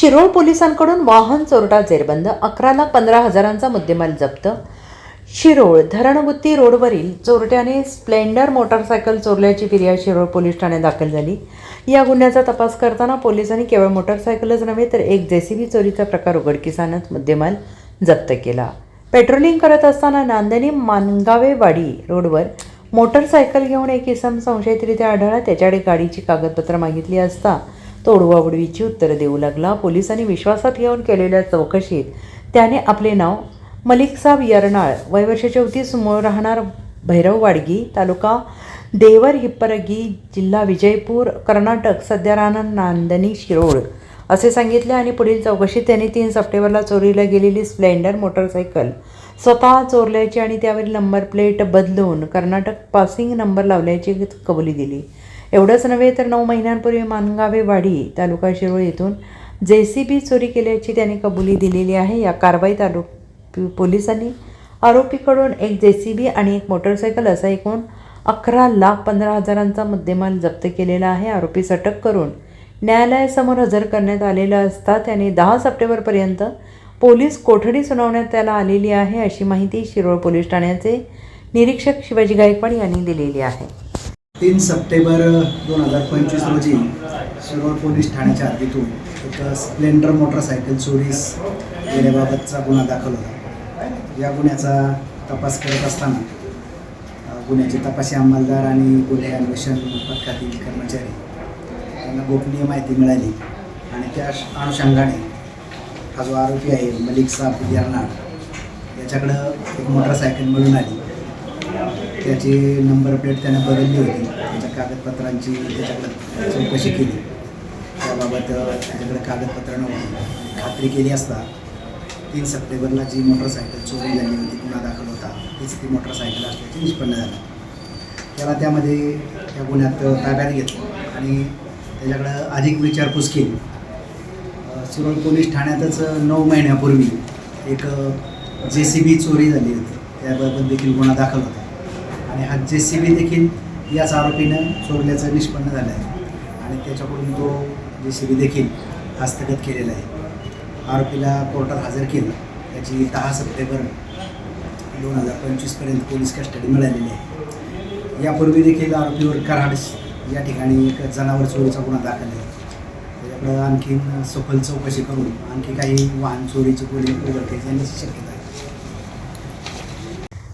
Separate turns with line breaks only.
शिरोळ पोलिसांकडून वाहन चोरटा जेरबंद अकरा लाख पंधरा हजारांचा मुद्देमाल जप्त. शिरोळ धरणगुत्ती रोडवरील चोरट्याने स्प्लेंडर मोटारसायकल चोरल्याची फिर्याद शिरोळ पोलीस ठाण्यात दाखल झाली. या गुन्ह्याचा तपास करताना पोलिसांनी केवळ मोटारसायकलच नव्हे तर एक जेसीबी चोरीचा प्रकार उघडकीस आणत मुद्देमाल जप्त केला. पेट्रोलिंग करत असताना नांदणी मानगावेवाडी रोडवर मोटरसायकल घेऊन एक इसम संशयितरित्या आढळला. त्याच्याकडे गाडीची कागदपत्र मागितली असता तोडवाउडवीची उत्तरं देऊ लागला. पोलिसांनी विश्वासात घेऊन केलेल्या चौकशीत त्याने आपले नाव मलिकसाब यरनाळ वयवर्ष चौतीस मूळ राहणार भैरव वाडगी तालुका देवर हिप्परगी जिल्हा विजयपूर कर्नाटक सध्या राहणार नांदणी शिरोळ असे सांगितले आणि पुढील चौकशीत त्यांनी तीन सप्टेंबरला चोरीला गेलेली स्प्लेंडर मोटरसायकल स्वतः चोरल्याची आणि त्यावरील नंबर प्लेट बदलून कर्नाटक पासिंग नंबर लावल्याची कबुली दिली. एवढंच नव्हे तर नऊ महिन्यांपूर्वी मानगावे वाडी तालुका शिरोळ येथून जे सी बी चोरी केल्याची त्यांनी कबुली दिलेली आहे. या कारवाईत आरोपी पोलिसांनी आरोपीकडून एक जे सी बी आणि एक मोटरसायकल असा एकूण अकरा लाख पंधरा हजारांचा मुद्देमाल जप्त केलेला आहे. आरोपीस अटक करून न्यायालयासमोर हजर करण्यात आलेला असता त्याने दहा सप्टेंबरपर्यंत पोलीस कोठडी सुनावण्यात त्याला आलेली आहे अशी माहिती शिरोळ पोलीस ठाण्याचे निरीक्षक शिवाजी गायकवाड यांनी दिलेली आहे.
तीन सप्टेंबर दोन हजार पंचवीस रोजी शिरोळ पोलीस ठाण्याच्या हद्दीतून एक स्प्लेंडर मोटरसायकल चोरीस गेल्याबाबतचा गुन्हा दाखल होता. या गुन्ह्याचा तपास करत असताना गुन्ह्याचे तपासी अंमलदार आणि गुन्हे अन्वेषण पथकातील कर्मचारी त्यांना गोपनीय माहिती मिळाली आणि त्या अनुषंगाने हा जो आरोपी आहे मलिक साब यांना याच्याकडं एक मोटरसायकल मिळून आली. त्याची नंबर प्लेट त्याने बदलली होती. त्याच्या कागदपत्रांची त्याच्याकडे चौकशी केली. त्याबाबत त्याच्याकडे कागदपत्र नव्हती खात्री केली असता तीन सप्टेंबरला जी मोटरसायकल चोरी झाली होती गुन्हा दाखल होता तीच ती मोटरसायकल असल्याचे निष्पन्न झालं. त्याला त्यामध्ये त्या गुन्ह्यात ताब्यात घेतलं आणि त्याच्याकडं अधिक विचारपूस केली. अ, पोलीस ठाण्यातच नऊ महिन्यापूर्वी एक जे सी बी चोरी झाली होती. त्याबाबत देखील गुन्हा दाखल होता. आणि हा जे सी बी देखील याच आरोपीनं चोरल्याचं निष्पन्न झालं आहे आणि त्याच्याकडून तो जे सी बी देखील हस्तगत केलेला आहे. आरोपीला कोर्टात हजर केलं. त्याची दहा सप्टेंबर दोन हजार पंचवीसपर्यंत पोलीस कस्टडी मिळालेली आहे. यापूर्वी देखील आरोपीवर कराड या ठिकाणी एक जनावर चोरीचा गुन्हा दाखल आहे. त्याच्याकडं आणखीन सखोल चौकशी करून आणखी काही वाहन चोरीची गुन्हे उघडकीस येण्याची शक्यता आहे.